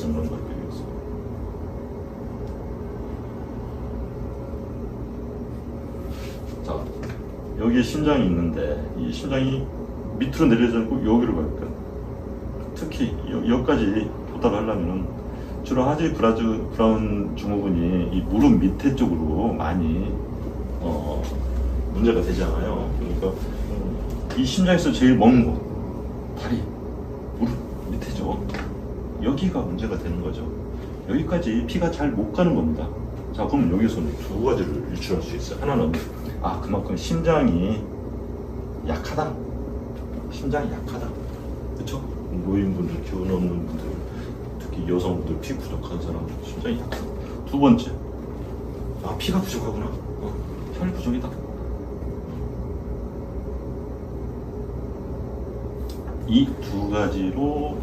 그런 걸 되겠어. 자, 여기에 심장이 있는데 이 심장이 밑으로 내려져 있고 여기로 갈까? 특히 여, 여기까지 도달하려면은 주로 하지 브라즈 브라운 증후군이 이 무릎 밑에 쪽으로 많이 어, 문제가 되잖아요. 그러니까 음, 이 심장에서 제일 먼 곳, 다리, 무릎. 여기가 문제가 되는 거죠. 여기까지 피가 잘 못 가는 겁니다. 자, 그럼 여기서는 두 가지를 유출할 수 있어요. 하나는 아 그만큼 심장이 약하다. 심장이 약하다. 그렇죠? 노인분들, 기운 없는 분들, 특히 여성분들 피 부족한 사람 심장이 약하다. 두 번째, 아 피가 부족하구나. 어, 혈 부족이다. 이 두 가지로